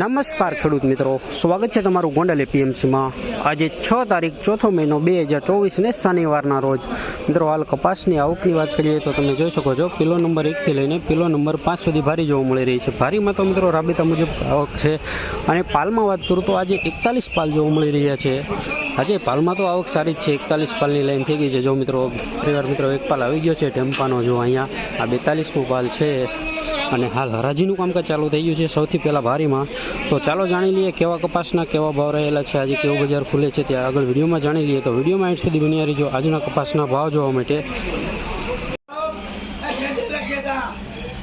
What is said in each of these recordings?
નમસ્કાર ખેડૂત મિત્રો. સ્વાગત છે તમારું ગોંડલ એપીએમસીમાં આજે છ તારીખ ચોથો મહિનો બે હજાર ચોવીસને શનિવારના રોજ. મિત્રો, હાલ કપાસની આવકની વાત કરીએ તો તમે જોઈ શકો છો, કિલો નંબર એકથી લઈને કિલો નંબર પાંચ સુધી ભારી જોવા મળી રહી છે. ભારીમાં તો મિત્રો રાબેતા મુજબ આવક છે. અને પાલમાં વાત કરું તો આજે એકતાલીસ પાલ જોવા મળી રહ્યા છે. આજે પાલમાં તો આવક સારી જ છે. એકતાલીસ પાલની લાઈન થઈ ગઈ છે. જો મિત્રો પરિવાર મિત્રો એક પાલ આવી ગયો છે, ટેમ્પાનો જો અહીંયા આ બેતાલીસમો પાલ છે. અને હાલ હરાજીનું કામકાજ ચાલુ થઈ ગયું છે. સૌથી પહેલાં ભારીમાં તો ચાલો જાણી લઈએ કેવા કપાસના કેવા ભાવ રહેલા છે. આજે કેવો બજાર ખુલે છે ત્યાં આગળ વિડીયોમાં જાણી લઈએ. તો વિડીયોમાં એટ સુધી બની રહીજો. આજના કપાસના ભાવ જોવા માટે.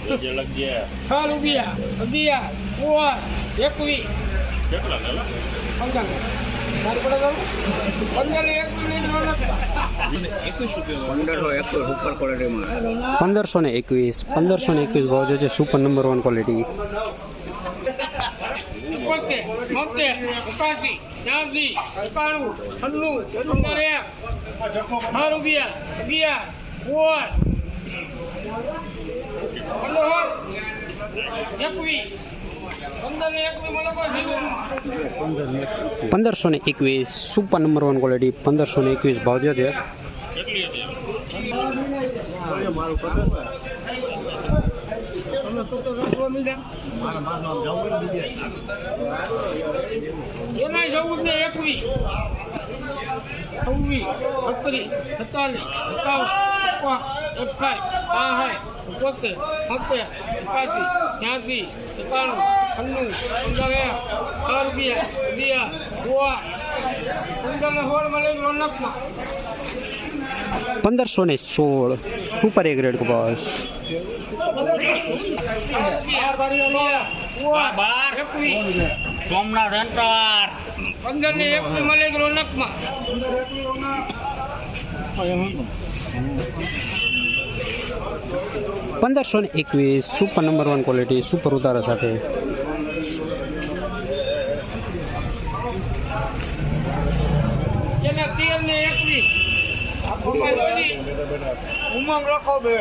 છ રૂપિયા અગિયાર ઓર એકવીસ. પંદરસો ને એકવીસ પંદરસો ને એકવીસ ભાવ છે સુપર નંબર વન ક્વોલિટી એકવીસ પંદરસો ને એકવીસ સુપર નંબર વન ક્વોલિટી પંદરસો ને એકવીસ ભાવ જો છે. છવ્વીસ છત્રીસ સત્તાવીસ સત્તાવન અઠાવીસ બાસઠ બોતેર સિત્તેર એકાસી ત્યાંસી એકાણું છન્નું પંદર છ રૂપિયા અગિયાર ગોવા પંદર ને સોળ મળે રોનકમાં પંદરસો ને સોળ. સુપર એ ગ્રેડ બસ બાર સોમનાથ પંદર ને એકવીસ મળે રોનકમાં પંદરસો ને એકવીસ. Super number one quality super ઉતારા સાથે એના તેર ને એકવીસ ઉમંગ રાખો બે.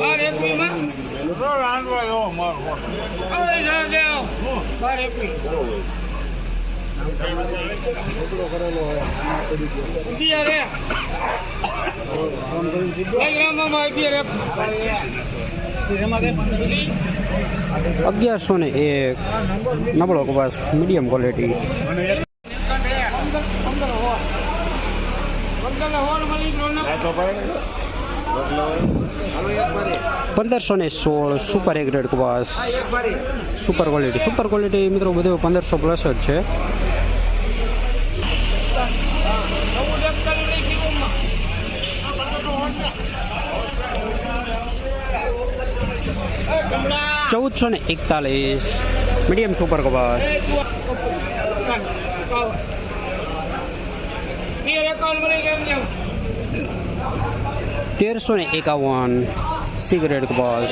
બારમાં? બાર અગિયારસો ને એક. નબળો કપાસ મીડિયમ ક્વોલિટી પંદર ને હોલ મળી રોનક પંદરસો ને સોળ સુપર એગ્રેડ ગ્રેડ કપાસ. સુપર ક્વોલિટી સુપર ક્વોલિટી મિત્રો બધું પંદરસો પ્લસ જ છે. ચૌદસો ને એકતાલીસ. મીડિયમ સુપર કપાસ તેર એકાવન મળી ગયા એમ જેમ તેરસો ને એકાવન. સિગરેટ ગ્રેડ કપાસ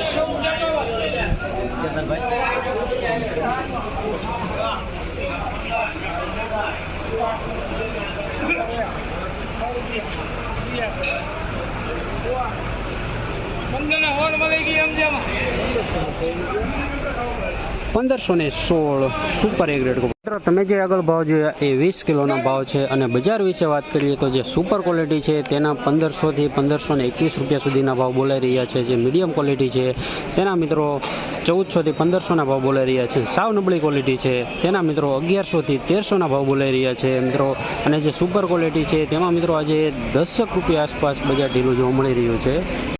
પંદર ને હોળ મળી ગઈ એમ જેમ. પંદરસો ને સોળ સુપર એ ગ્રેડ મિત્રો, તમે જે આગળ ભાવ જોયા એ વીસ કિલોના ભાવ છે અને બજાર વિશે વાત કરીએ તો જે સુપર ક્વોલિટી છે તેના પંદરસોથી પંદરસો ને એકવીસ રૂપિયા સુધીના ભાવ બોલાઈ રહ્યા છે. જે મીડિયમ ક્વોલિટી છે તેના મિત્રો ચૌદસોથી પંદરસોના ભાવ બોલાઈ રહ્યા છે. સાવ નબળી ક્વોલિટી છે તેના મિત્રો અગિયારસોથી તેરસોના ભાવ બોલાઈ રહ્યા છે, મિત્રો. અને જે સુપર ક્વોલિટી છે તેમાં મિત્રો આજે દસક રૂપિયા આસપાસ બજાર ઢીલું જોવા મળી રહ્યું છે.